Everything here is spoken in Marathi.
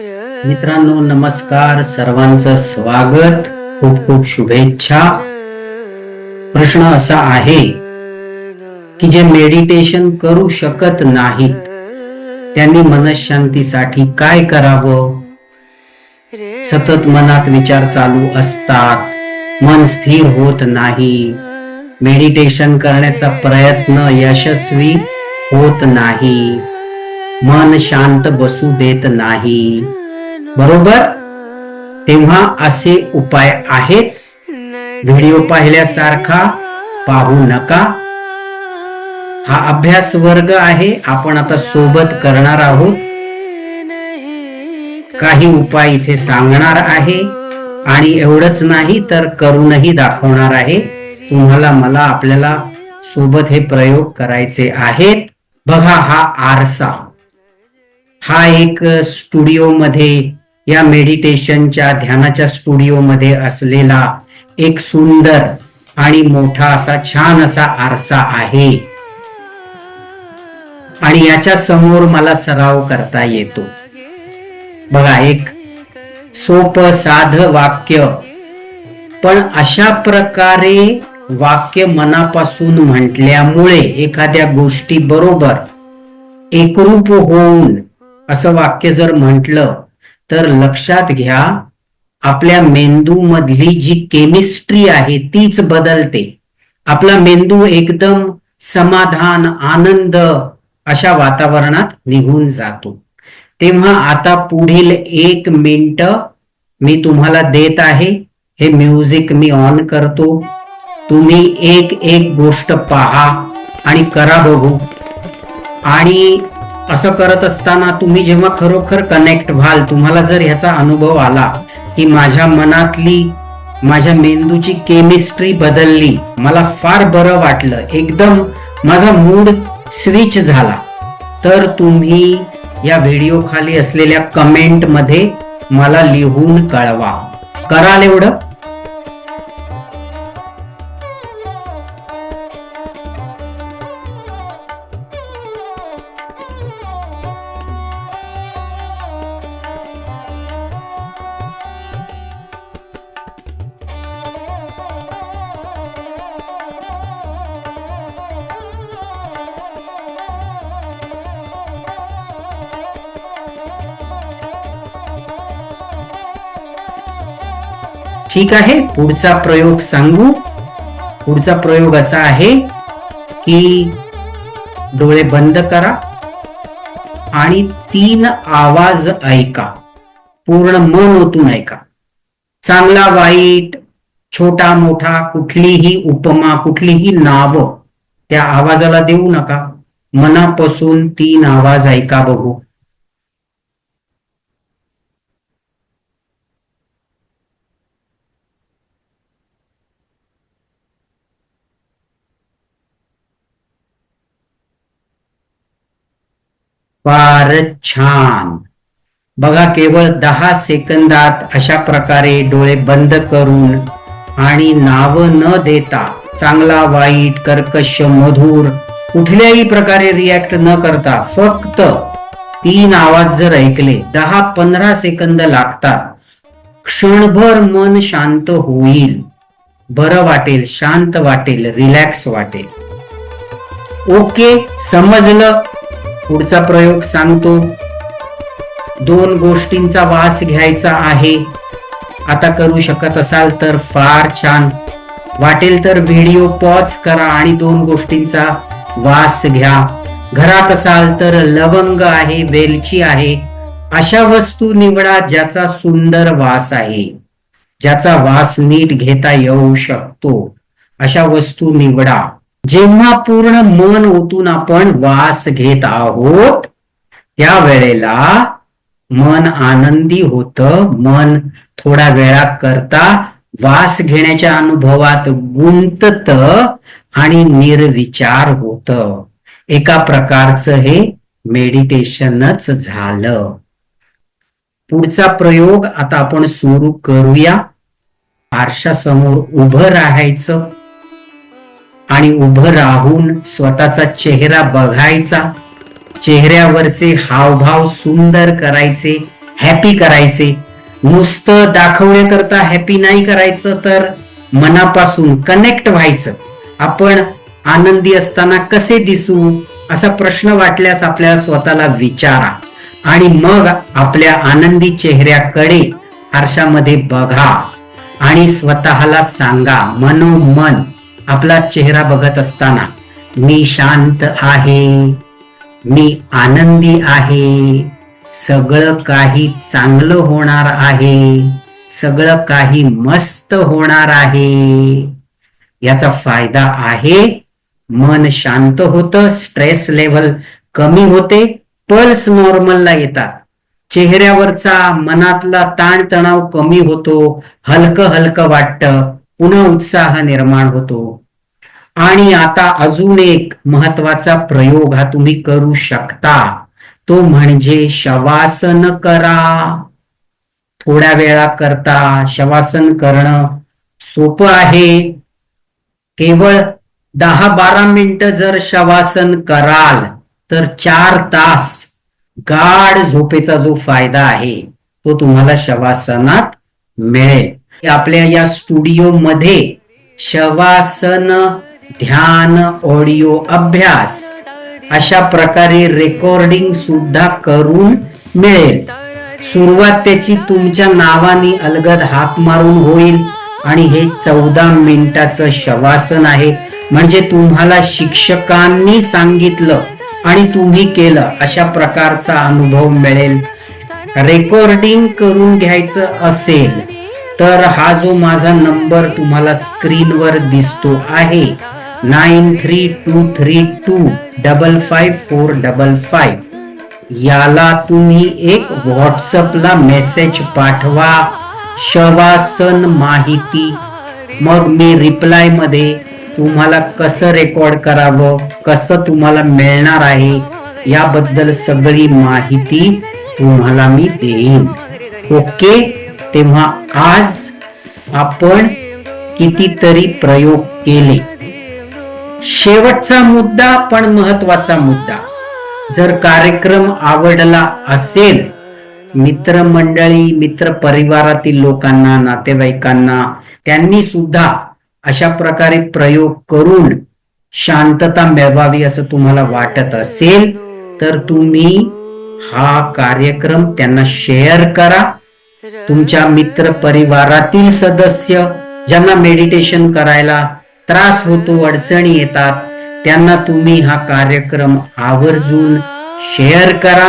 मित्रांनो नमस्कार. सर्वांचं स्वागत. खूप खूप शुभेच्छा. प्रश्न असा आहे की जे मेडिटेशन करू शकत नाहीत त्यांनी मनशांतीसाठी काय करावं? सतत मनात विचार चालू असतात. मन स्थिर होत नाही. मेडिटेशन करण्याचा प्रयत्न यशस्वी होत नाही. मन शांत बसू देत नाही. बरोबर? तेव्हा असे उपाय आहेत. व्हिडिओ पाहिल्यासारखा पाहू नका. हा अभ्यास वर्ग आहे. आपण आता सोबत करणार आहोत. काही उपाय इथे सांगणार आहे. आणि एवढंच नाही तर करूनही दाखवणार आहे. तुम्हाला मला आपल्याला सोबत हे प्रयोग करायचे आहेत. बघा हा आरसा. हा एक स्टुडिओ मध्ये या मेडिटेशनच्या ध्यानाच्या स्टुडिओ मध्ये असलेला एक सुंदर आणि मोठा असा छान असा आरसा आहे. आणि याच्या समोर मला सराव करता येतो. बघा एक सोप साध वाक्य. पण अशा प्रकारे वाक्य मनापासून म्हटल्यामुळे एखाद्या गोष्टी बरोबर एकरूप होऊन असं वाक्य जर म्हटलं तर लक्षात घ्या आपल्या मेंदू मधली जी केमिस्ट्री आहे तीच बदलते. आपला मेंदू एकदम समाधान आनंद अशा वातावरणात निघून जातो. तेव्हा आता पुढील एक मिनिट मी तुम्हाला देत आहे. हे म्युझिक मी ऑन करतो. तुम्ही एक एक गोष्ट पहा आणि करा बघू. आणि असं करत असताना तुम्ही जेव्हा खरोखर कनेक्ट व्हाल तुम्हाला जर ह्याचा अनुभव आला की माझ्या मनातली माझ्या मेंदूची केमिस्ट्री बदलली मला फार बरं वाटलं एकदम माझा मूड स्विच झाला तर तुम्ही या व्हिडिओ खाली असलेल्या कमेंटमध्ये मला लिहून कळवा. कराल एवढं? ठीक आहे पुढचा प्रयोग सांगू. पुढचा प्रयोग असा आहे की डोळे बंद करा आणि तीन आवाज ऐका. पूर्ण मन ओतून ऐका. चांगला वाईट छोटा मोठा कुठलीही उपमा कुठलीही नाव त्या आवाजाला देऊ नका. मनापासून तीन आवाज ऐका बघू. फारच छान बघा केवळ दहा सेकंदात अशा प्रकारे डोळे बंद करून आणि नाव न देता चांगला वाईट कर्कश मधुर कुठल्याही प्रकारे रिॲक्ट न करता फक्त तीन आवाज जर ऐकले दहा पंधरा सेकंद लागतात. क्षणभर मन शांत होईल. बरं वाटेल शांत वाटेल रिलॅक्स वाटेल. ओके समजलं? पुढचा प्रयोग सांगतो. दोन गोष्टींचा वास घ्यायचा आहे. आता करू शकत असाल तर फार छान. वाटेल तर व्हिडिओ पॉज करा आणि दोन गोष्टींचा वास घ्या. घरात असाल तर लवंग आहे वेलची आहे. अशा वस्तू निवडा ज्याचा सुंदर वास आहे. ज्याचा वास नीट घेता येऊ शकतो. अशा वस्तू निवडा. जेव्हा पूर्ण मन ओतून आपण वास घेत आहोत त्या वेळेला मन आनंदी होत. मन थोड्या वेळा करता वास घेण्याच्या अनुभवात गुंतत आणि निर्विचार होत. एका प्रकारचं हे मेडिटेशनच झालं. पुढचा प्रयोग आता आपण सुरू करूया. आरशासमोर उभं राहायचं. आणि उभं राहून स्वतःचा चेहरा बघायचा चेहऱ्यावरचे हावभाव सुंदर करायचे हॅपी करायचे. नुसतं दाखवण्याकरता हॅपी नाही करायचं तर मनापासून कनेक्ट व्हायचं. आपण आनंदी असताना कसे दिसू असा प्रश्न वाटल्यास आपल्या स्वतःला विचारा. आणि मग आपल्या आनंदी चेहऱ्याकडे आरशामध्ये बघा आणि स्वतःला सांगा मनोमन आपला चेहरा बघत असताना मी शांत आहे मी आनंदी आहे सगळं काही चांगलं होणार आहे सगळं काही मस्त होणार आहे. याचा फायदा आहे मन शांत होतं स्ट्रेस लेवल कमी होते पल्स नॉर्मलला येतात. चेहऱ्यावरचा मनातला ताणतणाव कमी होतो हलकं हलकं वाटतं पुन्हा उत्साह निर्माण होतो. आणि आता अजून एक महत्त्वाचा प्रयोग हा तुम्ही करू शकता. तो म्हणजे शवासन करा. थोड्या वेळा करता. शवासन करणं सोपं आहे. केवळ दहा बारा मिनिटं जर शवासन कराल तर चार तास गाढ झोपेचा जो फायदा आहे तो तुम्हाला शवासनात मिळेल. आपल्या या स्टुडिओ मध्ये शवासन ध्यान ऑडिओ अभ्यास अशा प्रकारे रेकॉर्डिंग सुद्धा करून मिळेल. सुरुवात त्याची तुमच्या नावाने अलगद हाक मारून होईल आणि हे चौदा मिनिटाचं शवासन आहे. म्हणजे तुम्हाला शिक्षकांनी सांगितलं आणि तुम्ही केलं अशा प्रकारचा अनुभव मिळेल. रेकॉर्डिंग करून घ्यायचं असेल तर हा जो माझा नंबर तुम्हाला स्क्रीनवर दिसतो आहे nine three two three two double five four double five. याला तुम्ही एक व्हॉट्सअपला मेसेज पाठवा शवासन माहिती. मग मी रिप्लायमध्ये तुम्हाला कसं रेकॉर्ड करावं कसं तुम्हाला मिळणार आहे याबद्दल सगळी माहिती तुम्हाला मी देईन. ओके? तेव्हा आज आपण कितीतरी प्रयोग केले. शेवटचा मुद्दा पण महत्त्वाचा मुद्दा. जर कार्यक्रम आवडला असेल मित्रमंडळी मित्र परिवारातील लोकांना नातेवाईकांना त्यांनी सुद्धा अशा प्रकारे प्रयोग करून शांतता मिळवावी असं तुम्हाला वाटत असेल तर तुम्ही हा कार्यक्रम त्यांना शेअर करा. तुमच्या मित्र परिवारातील सदस्य ज्यांना मेडिटेशन करायला त्रास होतो अडचणी येतात त्यांना तुम्ही हा कार्यक्रम आवर्जून शेअर करा.